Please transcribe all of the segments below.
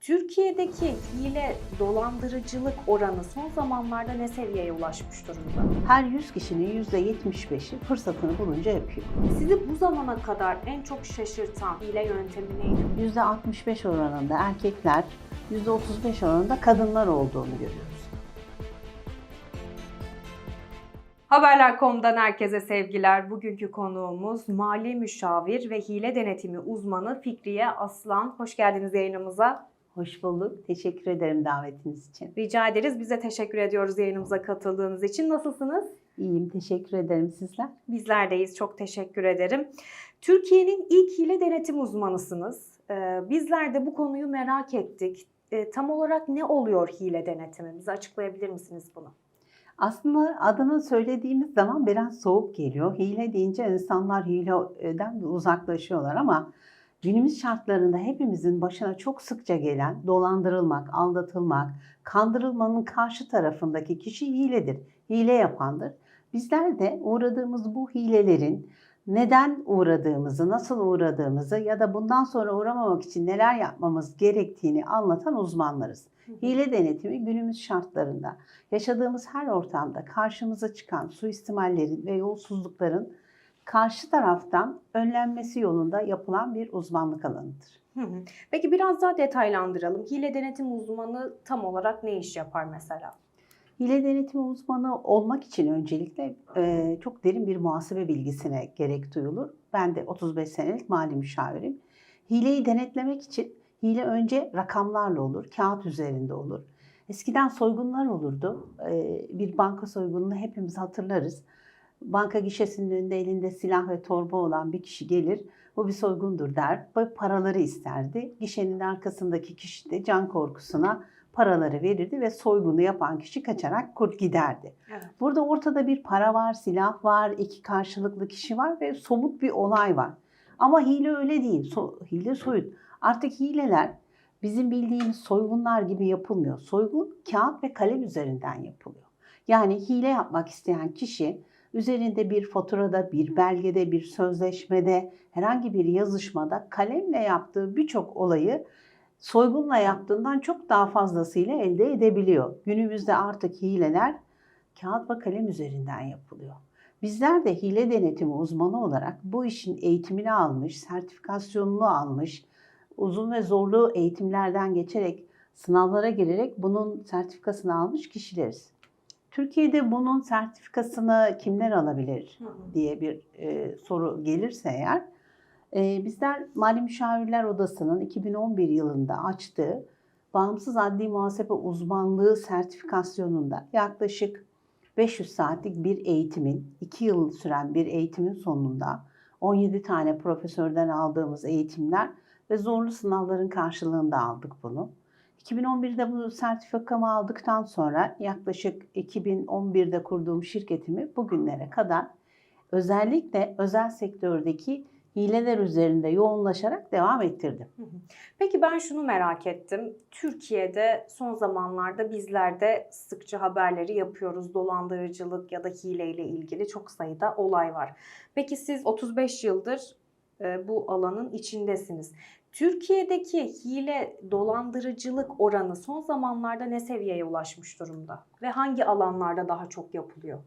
Türkiye'deki hile dolandırıcılık oranı son zamanlarda ne seviyeye ulaşmış durumda? Her 100 kişinin %75'i fırsatını bulunca yapıyor. Sizi bu zamana kadar en çok şaşırtan hile yöntemi neydi? %65 oranında erkekler, %35 oranında kadınlar olduğunu görüyoruz. Haberler.com'dan herkese sevgiler. Bugünkü konuğumuz mali müşavir ve hile denetimi uzmanı Fikriye Aslan. Hoş geldiniz yayınımıza. Hoş bulduk. Teşekkür ederim davetiniz için. Rica ederiz. Biz de teşekkür ediyoruz yayınımıza katıldığınız için. Nasılsınız? İyiyim, teşekkür ederim sizler. Bizler deyiz. Çok teşekkür ederim. Türkiye'nin ilk hile denetim uzmanısınız. Ee, Bizler de bu konuyu merak ettik. Ee, Tam olarak ne oluyor hile denetimi? Bize açıklayabilir misiniz bunu? Aslında adını söylediğimiz zaman biraz soğuk geliyor. Hile deyince insanlar hileden uzaklaşıyorlar ama günümüz şartlarında hepimizin başına çok sıkça gelen dolandırılmak, aldatılmak, kandırılmanın karşı tarafındaki kişi hiledir. Hile yapandır. Bizler de uğradığımız bu hilelerin neden uğradığımızı, nasıl uğradığımızı ya da bundan sonra uğramamak için neler yapmamız gerektiğini anlatan uzmanlarız. Hile denetimi günümüz şartlarında yaşadığımız her ortamda karşımıza çıkan suistimallerin ve yolsuzlukların karşı taraftan önlenmesi yolunda yapılan bir uzmanlık alanıdır. Hı hı. Peki biraz daha detaylandıralım. Hile denetim uzmanı tam olarak ne iş yapar mesela? Hile denetimi uzmanı olmak için öncelikle e, çok derin bir muhasebe bilgisine gerek duyulur. Ben de 35 senelik mali müşavirim. Hileyi denetlemek için hile önce rakamlarla olur, kağıt üzerinde olur. Eskiden soygunlar olurdu. E, bir banka soygununu hepimiz hatırlarız. Banka gişesinin önünde elinde silah ve torba olan bir kişi gelir. Bu bir soygundur der. Ve paraları isterdi. Gişenin arkasındaki kişi de can korkusuna paraları verirdi ve soygunu yapan kişi kaçarak kurt giderdi. Evet. Burada ortada bir para var, silah var, iki karşılıklı kişi var ve somut bir olay var. Ama hile öyle değil. So- hile soyut. Artık hileler bizim bildiğimiz soygunlar gibi yapılmıyor. Soygun kağıt ve kalem üzerinden yapılıyor. Yani hile yapmak isteyen kişi üzerinde bir faturada, bir belgede, bir sözleşmede, herhangi bir yazışmada kalemle yaptığı birçok olayı soygunla yaptığından çok daha fazlasıyla elde edebiliyor. Günümüzde artık hileler kağıt ve kalem üzerinden yapılıyor. Bizler de hile denetimi uzmanı olarak bu işin eğitimini almış, sertifikasyonunu almış, uzun ve zorlu eğitimlerden geçerek sınavlara girerek bunun sertifikasını almış kişileriz. Türkiye'de bunun sertifikasını kimler alabilir diye bir e, soru gelirse eğer e, bizler Mali Müşavirler Odası'nın 2011 yılında açtığı Bağımsız Adli Muhasebe Uzmanlığı sertifikasyonunda yaklaşık 500 saatlik bir eğitimin, 2 yıl süren bir eğitimin sonunda 17 tane profesörden aldığımız eğitimler ve zorlu sınavların karşılığında aldık bunu. 2011'de bu sertifikamı aldıktan sonra yaklaşık 2011'de kurduğum şirketimi bugünlere kadar özellikle özel sektördeki hileler üzerinde yoğunlaşarak devam ettirdim. Peki ben şunu merak ettim. Türkiye'de son zamanlarda bizler de sıkça haberleri yapıyoruz. Dolandırıcılık ya da hileyle ilgili çok sayıda olay var. Peki siz 35 yıldır e, bu alanın içindesiniz. Türkiye'deki hile dolandırıcılık oranı son zamanlarda ne seviyeye ulaşmış durumda? Ve hangi alanlarda daha çok yapılıyor?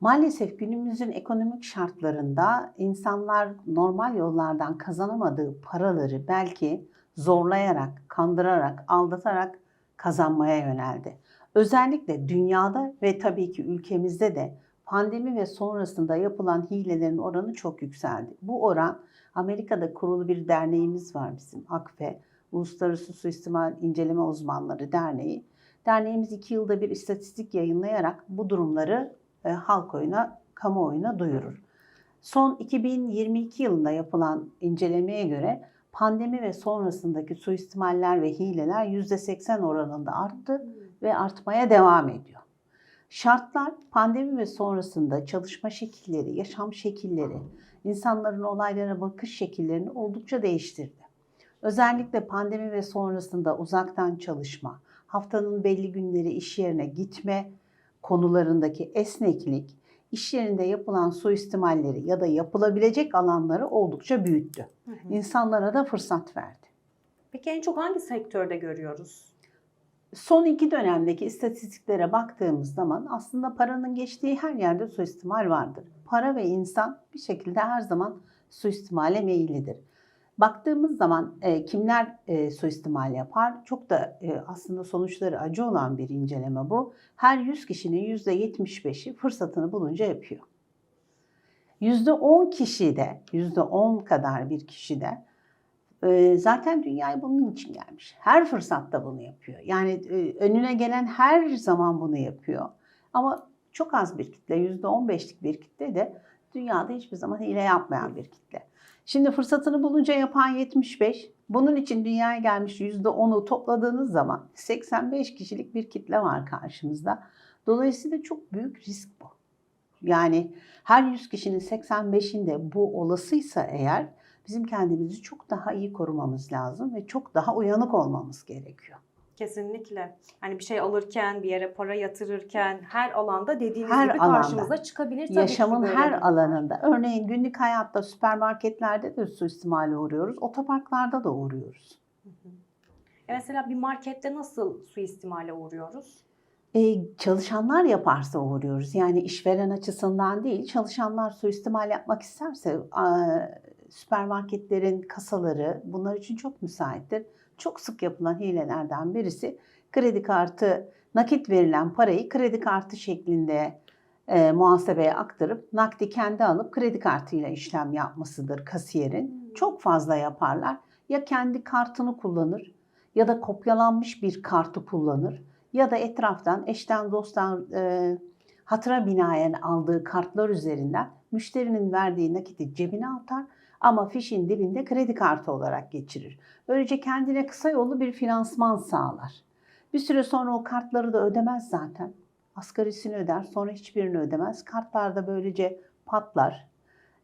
Maalesef günümüzün ekonomik şartlarında insanlar normal yollardan kazanamadığı paraları belki zorlayarak, kandırarak, aldatarak kazanmaya yöneldi. Özellikle dünyada ve tabii ki ülkemizde de pandemi ve sonrasında yapılan hilelerin oranı çok yükseldi. Bu oran Amerika'da kurulu bir derneğimiz var bizim AKFE, Uluslararası Suistimal İnceleme Uzmanları Derneği. Derneğimiz iki yılda bir istatistik yayınlayarak bu durumları e, halk oyuna, kamuoyuna duyurur. Son 2022 yılında yapılan incelemeye göre pandemi ve sonrasındaki suistimaller ve hileler %80 oranında arttı ve artmaya devam ediyor. Şartlar pandemi ve sonrasında çalışma şekilleri, yaşam şekilleri, insanların olaylara bakış şekillerini oldukça değiştirdi. Özellikle pandemi ve sonrasında uzaktan çalışma, haftanın belli günleri iş yerine gitme konularındaki esneklik, iş yerinde yapılan suistimalleri ya da yapılabilecek alanları oldukça büyüttü. Hı hı. İnsanlara da fırsat verdi. Peki en çok hangi sektörde görüyoruz? Son iki dönemdeki istatistiklere baktığımız zaman aslında paranın geçtiği her yerde suistimal vardır. Para ve insan bir şekilde her zaman suistimale meyillidir. Baktığımız zaman e, kimler e, suistimal yapar? Çok da e, aslında sonuçları acı olan bir inceleme bu. Her 100 kişinin %75'i fırsatını bulunca yapıyor. %10 kişi de, %10 kadar bir kişi de zaten dünyaya bunun için gelmiş. Her fırsatta bunu yapıyor. Yani önüne gelen her zaman bunu yapıyor. Ama çok az bir kitle, %15'lik bir kitle de dünyada hiçbir zaman hile yapmayan bir kitle. Şimdi fırsatını bulunca yapan 75, bunun için dünyaya gelmiş %10'u topladığınız zaman 85 kişilik bir kitle var karşımızda. Dolayısıyla çok büyük risk bu. Yani her 100 kişinin 85'inde bu olasıysa eğer bizim kendimizi çok daha iyi korumamız lazım ve çok daha uyanık olmamız gerekiyor. Kesinlikle. Hani bir şey alırken, bir yere para yatırırken her alanda dediğiniz Her gibi alanda. karşımıza çıkabilir tabii ki Yaşamın böyle her alanında, örneğin günlük hayatta süpermarketlerde de suistimale uğruyoruz, otoparklarda da uğruyoruz. E mesela bir markette nasıl suistimale uğruyoruz? E, çalışanlar yaparsa uğruyoruz. Yani işveren açısından değil, çalışanlar suistimal yapmak isterse süpermarketlerin kasaları bunlar için çok müsaittir. Çok sık yapılan hilelerden birisi kredi kartı, nakit verilen parayı kredi kartı şeklinde e, muhasebeye aktarıp nakdi kendi alıp kredi kartıyla işlem yapmasıdır kasiyerin. Hmm. Çok fazla yaparlar. Ya kendi kartını kullanır ya da kopyalanmış bir kartı kullanır ya da etraftan eşten dosttan e, hatıra binaen aldığı kartlar üzerinden müşterinin verdiği nakiti cebine atar ama fişin dibinde kredi kartı olarak geçirir. Böylece kendine kısa yollu bir finansman sağlar. Bir süre sonra o kartları da ödemez zaten. Asgarisini öder, sonra hiçbirini ödemez. Kartlar da böylece patlar.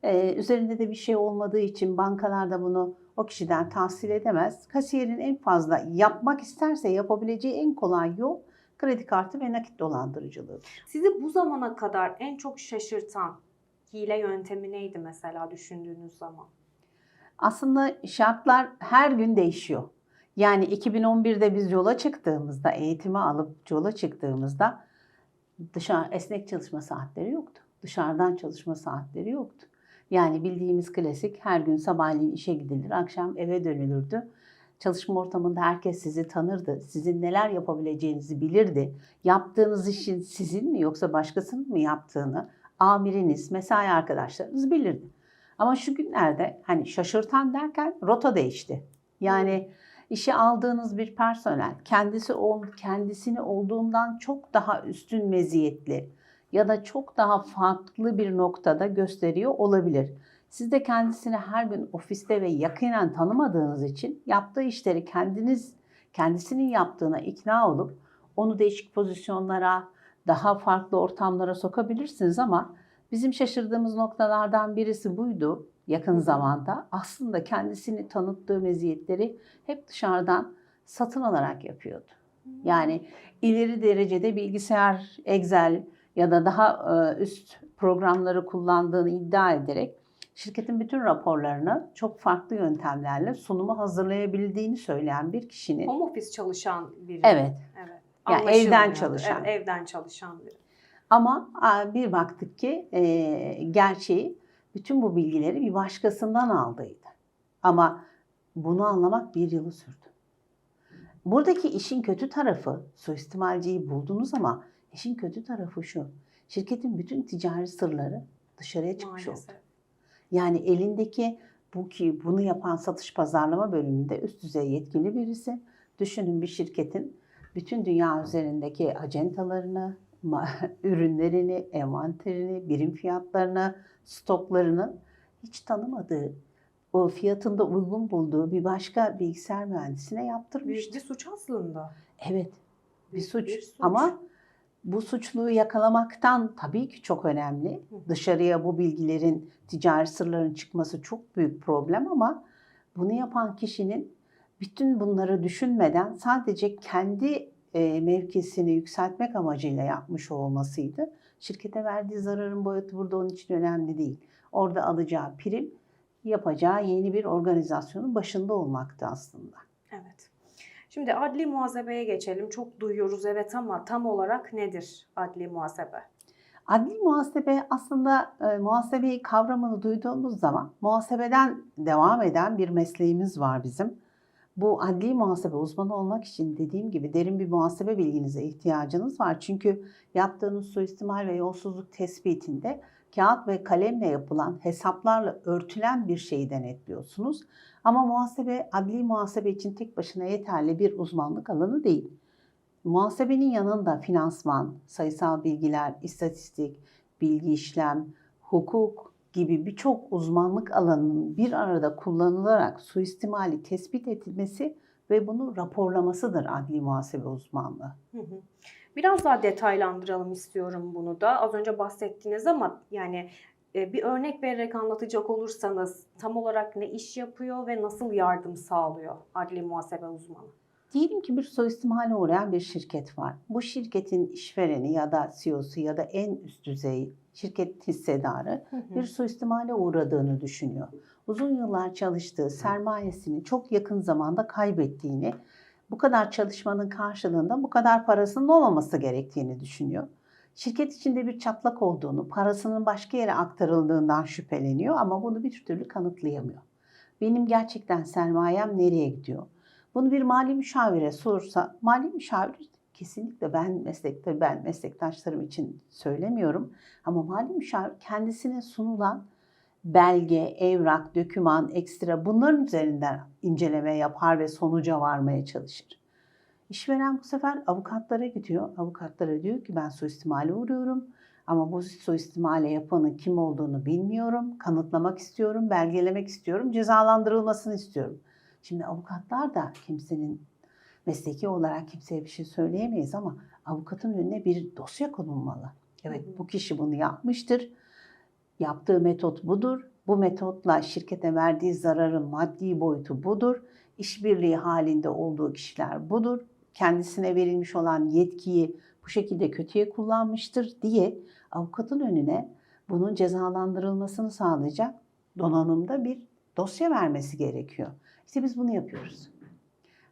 Ee, üzerinde de bir şey olmadığı için bankalar da bunu o kişiden tahsil edemez. Kasiyerin en fazla yapmak isterse yapabileceği en kolay yol kredi kartı ve nakit dolandırıcılığıdır. Sizi bu zamana kadar en çok şaşırtan hile yöntemi neydi mesela düşündüğünüz zaman? Aslında şartlar her gün değişiyor. Yani 2011'de biz yola çıktığımızda, eğitimi alıp yola çıktığımızda dışarı esnek çalışma saatleri yoktu. Dışarıdan çalışma saatleri yoktu. Yani bildiğimiz klasik her gün sabahleyin işe gidilir, akşam eve dönülürdü. Çalışma ortamında herkes sizi tanırdı. Sizin neler yapabileceğinizi bilirdi. Yaptığınız işin sizin mi yoksa başkasının mı yaptığını amiriniz, mesai arkadaşlarınız bilirdi. Ama şu günlerde hani şaşırtan derken rota değişti. Yani işe aldığınız bir personel kendisi ol, kendisini olduğundan çok daha üstün meziyetli ya da çok daha farklı bir noktada gösteriyor olabilir. Siz de kendisini her gün ofiste ve yakinen tanımadığınız için yaptığı işleri kendiniz kendisinin yaptığına ikna olup onu değişik pozisyonlara, daha farklı ortamlara sokabilirsiniz ama bizim şaşırdığımız noktalardan birisi buydu yakın zamanda. Aslında kendisini tanıttığı meziyetleri hep dışarıdan satın alarak yapıyordu. Yani ileri derecede bilgisayar, Excel ya da daha e, üst programları kullandığını iddia ederek şirketin bütün raporlarını çok farklı yöntemlerle sunumu hazırlayabildiğini söyleyen bir kişinin Home office çalışan biri. Evet. Yani evden çalışan. Evet, evden çalışan biri. ama bir baktık ki e, gerçeği bütün bu bilgileri bir başkasından aldıydı. Ama bunu anlamak bir yılı sürdü. Buradaki işin kötü tarafı suistimalciyi buldunuz ama işin kötü tarafı şu. Şirketin bütün ticari sırları dışarıya çıkmış oldu. Maalesef. Yani elindeki bu ki bunu yapan satış pazarlama bölümünde üst düzey yetkili birisi. Düşünün bir şirketin bütün dünya üzerindeki acentalarını, ürünlerini, envanterini, birim fiyatlarını, stoklarını hiç tanımadığı, o fiyatında uygun bulduğu bir başka bilgisayar mühendisine yaptırmış. Büyük bir suç aslında. Evet, bir suç. bir suç. Ama bu suçluyu yakalamaktan tabii ki çok önemli. Dışarıya bu bilgilerin, ticari sırların çıkması çok büyük problem ama bunu yapan kişinin bütün bunları düşünmeden sadece kendi e, mevkisini yükseltmek amacıyla yapmış olmasıydı. Şirkete verdiği zararın boyutu burada onun için önemli değil. Orada alacağı prim yapacağı yeni bir organizasyonun başında olmaktı aslında. Evet. Şimdi adli muhasebeye geçelim. Çok duyuyoruz evet ama tam olarak nedir adli muhasebe? Adli muhasebe aslında e, muhasebeyi kavramını duyduğumuz zaman muhasebeden devam eden bir mesleğimiz var bizim. Bu adli muhasebe uzmanı olmak için dediğim gibi derin bir muhasebe bilginize ihtiyacınız var. Çünkü yaptığınız suistimal ve yolsuzluk tespitinde kağıt ve kalemle yapılan hesaplarla örtülen bir şeyi denetliyorsunuz. Ama muhasebe adli muhasebe için tek başına yeterli bir uzmanlık alanı değil. Muhasebenin yanında finansman, sayısal bilgiler, istatistik, bilgi işlem, hukuk gibi birçok uzmanlık alanının bir arada kullanılarak suistimali tespit edilmesi ve bunu raporlamasıdır adli muhasebe uzmanlığı. Hı hı. Biraz daha detaylandıralım istiyorum bunu da. Az önce bahsettiniz ama yani e, bir örnek vererek anlatacak olursanız tam olarak ne iş yapıyor ve nasıl yardım sağlıyor adli muhasebe uzmanı? Diyelim ki bir suistimale uğrayan bir şirket var. Bu şirketin işvereni ya da CEO'su ya da en üst düzey şirket hissedarı bir suistimale uğradığını düşünüyor. Uzun yıllar çalıştığı sermayesini çok yakın zamanda kaybettiğini, bu kadar çalışmanın karşılığında bu kadar parasının olmaması gerektiğini düşünüyor. Şirket içinde bir çatlak olduğunu, parasının başka yere aktarıldığından şüpheleniyor ama bunu bir türlü kanıtlayamıyor. Benim gerçekten sermayem nereye gidiyor? Bunu bir mali müşavire sorsa, mali müşavir kesinlikle ben meslekte ben meslektaşlarım için söylemiyorum ama mali müşavir kendisine sunulan belge, evrak, döküman, ekstra bunların üzerinden inceleme yapar ve sonuca varmaya çalışır. İşveren bu sefer avukatlara gidiyor. Avukatlara diyor ki ben suistimale uğruyorum ama bu suistimale yapanın kim olduğunu bilmiyorum. Kanıtlamak istiyorum, belgelemek istiyorum, cezalandırılmasını istiyorum. Şimdi avukatlar da kimsenin mesleki olarak kimseye bir şey söyleyemeyiz ama avukatın önüne bir dosya konulmalı. Evet bu kişi bunu yapmıştır. Yaptığı metot budur. Bu metotla şirkete verdiği zararın maddi boyutu budur. İşbirliği halinde olduğu kişiler budur. Kendisine verilmiş olan yetkiyi bu şekilde kötüye kullanmıştır diye avukatın önüne bunun cezalandırılmasını sağlayacak donanımda bir dosya vermesi gerekiyor. İşte biz bunu yapıyoruz.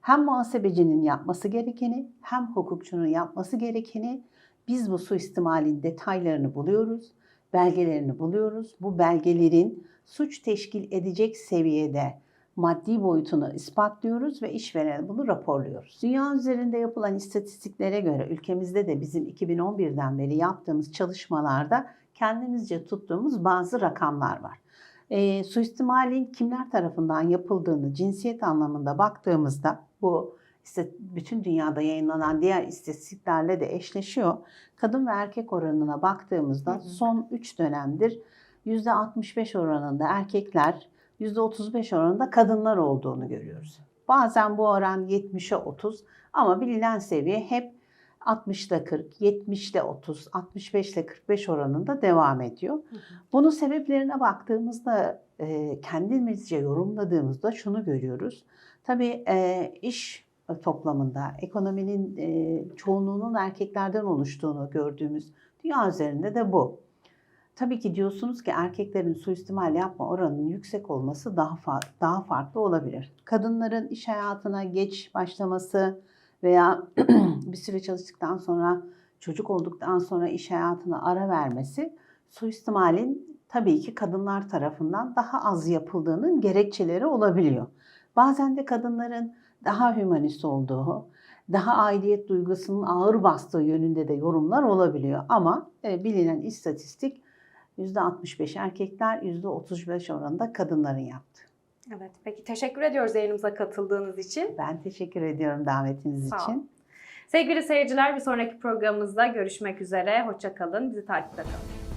Hem muhasebecinin yapması gerekeni hem hukukçunun yapması gerekeni biz bu suistimalin detaylarını buluyoruz, belgelerini buluyoruz. Bu belgelerin suç teşkil edecek seviyede maddi boyutunu ispatlıyoruz ve işverene bunu raporluyoruz. Dünya üzerinde yapılan istatistiklere göre ülkemizde de bizim 2011'den beri yaptığımız çalışmalarda kendimizce tuttuğumuz bazı rakamlar var. E, suistimalin kimler tarafından yapıldığını cinsiyet anlamında baktığımızda bu işte bütün dünyada yayınlanan diğer istatistiklerle de eşleşiyor. Kadın ve erkek oranına baktığımızda Hı hı. son 3 dönemdir %65 oranında erkekler, %35 oranında kadınlar olduğunu görüyoruz. Bazen bu oran 70'e 30 ama bilinen seviye hep 60'da 40, 70'de 30, 65'le 45 oranında devam ediyor. Bunun sebeplerine baktığımızda e, kendimizce yorumladığımızda şunu görüyoruz. Tabii e, iş toplamında ekonominin e, çoğunluğunun erkeklerden oluştuğunu gördüğümüz dünya üzerinde de bu. Tabii ki diyorsunuz ki erkeklerin suistimal yapma oranının yüksek olması daha daha farklı olabilir. Kadınların iş hayatına geç başlaması veya bir süre çalıştıktan sonra çocuk olduktan sonra iş hayatına ara vermesi suistimalin tabii ki kadınlar tarafından daha az yapıldığının gerekçeleri olabiliyor. Bazen de kadınların daha hümanist olduğu, daha aidiyet duygusunun ağır bastığı yönünde de yorumlar olabiliyor. Ama e, bilinen istatistik %65 erkekler, %35 oranında kadınların yaptığı. Evet. Peki teşekkür ediyoruz yayınımıza katıldığınız için. Ben teşekkür ediyorum davetiniz Sağ için. olun. Sevgili seyirciler bir sonraki programımızda görüşmek üzere. Hoşça kalın. Bizi takipte kalın.